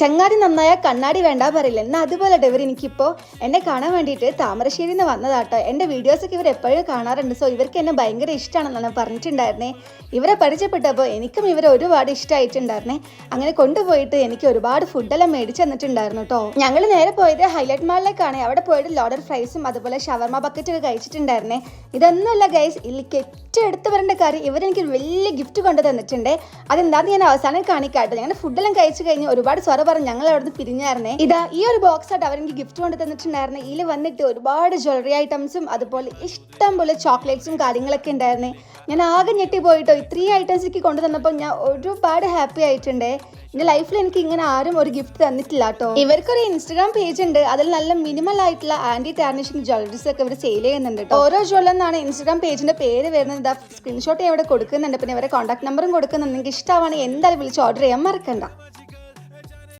ചങ്ങാതി നന്നായ കണ്ണാടി വേണ്ട പറയില്ല? എന്നാൽ അതുപോലെ ഇവർ എനിക്കിപ്പോൾ എന്നെ കാണാൻ വേണ്ടിയിട്ട് താമരശ്ശേരിയിൽ നിന്ന് വന്നതാട്ടോ. എന്റെ വീഡിയോസൊക്കെ ഇവർ എപ്പോഴും കാണാറുണ്ട്. സോ ഇവർക്ക് എന്നെ ഭയങ്കര ഇഷ്ടമാണെന്നാണ് പറഞ്ഞിട്ടുണ്ടായിരുന്നേ. ഇവരെ പരിചയപ്പെട്ടപ്പോൾ എനിക്കും ഇവരെ ഒരുപാട് ഇഷ്ടമായിട്ടുണ്ടായിരുന്നേ അങ്ങനെ കൊണ്ടുപോയിട്ട് എനിക്ക് ഒരുപാട് ഫുഡെല്ലാം മേടിച്ച് തന്നിട്ടുണ്ടായിരുന്നു കേട്ടോ ഞങ്ങൾ നേരെ പോയത് ഹൈലൈറ്റ് മാളിലേക്കാണ്. അവിടെ പോയിട്ട് ലോഡർ ഫ്രൈസും അതുപോലെ ഷവർമ ബക്കറ്റൊക്കെ കഴിച്ചിട്ടുണ്ടായിരുന്നേ. ഇതൊന്നുമല്ല ഗൈസ് ഇതിലേക്ക് ഏറ്റവും എടുത്തു വരേണ്ട കാര്യം ഇവരെനിക്ക് വലിയ ഗിഫ്റ്റ് കൊണ്ടു തന്നിട്ടുണ്ട്. അതെന്താണെന്ന് ഞാൻ അവസാനം കാണിക്കാട്ടോ. ഞങ്ങൾ ഫുഡെല്ലാം കഴിച്ചു കഴിഞ്ഞ് ഒരുപാട് സ്വറ പറഞ്ഞ് ഞങ്ങൾ അവിടുന്ന് പിരിഞ്ഞായിരുന്നേ. ഇതാ ഈ ഒരു ബോക്സ് ആയിട്ട് അവരെനിക്ക് ഗിഫ്റ്റ് കൊണ്ട് തന്നിട്ടുണ്ടായിരുന്നു. ഇതിൽ വന്നിട്ട് ഒരുപാട് ജ്വല്ലറി ഐറ്റംസും അതുപോലെ ഇഷ്ടം പോലെ ചോക്ലേറ്റ്സും കാര്യങ്ങളൊക്കെ ഉണ്ടായിരുന്നേ. ഞാൻ ആകെ ഞെട്ടി പോയിട്ടോ. ഇത്രയും ഐറ്റംസ് എനിക്ക് കൊണ്ടു തന്നപ്പോൾ ഞാൻ ഒരുപാട് ഹാപ്പി ആയിട്ടുണ്ടേ. എന്റെ ലൈഫിൽ എനിക്ക് ഇങ്ങനെ ആരും ഒരു ഗിഫ്റ്റ് തന്നിട്ടില്ല കേട്ടോ ഇവർക്കൊരു ഇൻസ്റ്റാഗ്രാം പേജ് ഉണ്ട്. അതിൽ നല്ല മിനിമൽ ആയിട്ടുള്ള ആന്റി ടാർണിഷിംഗ് ജ്വല്ലറീസ് ഒക്കെ ഇവർ സെയിൽ ചെയ്യുന്നുണ്ട്. ഓരോ ജ്വല്ലർ എന്നാണ് ഇൻസ്റ്റാഗ്രാം പേജിന്റെ പേര് വരുന്നത്. ഇതാ സ്ക്രീൻഷോട്ട് ഇവിടെ കൊടുക്കുന്നുണ്ട്. പിന്നെ ഇവരെ കോൺടാക്ട് നമ്പറും കൊടുക്കുന്നുണ്ട്. നിങ്ങൾക്ക് ഇഷ്ടമാണ് എന്തായാലും വിളിച്ച് ഓർഡർ ചെയ്യാൻ മറക്കണ്ട.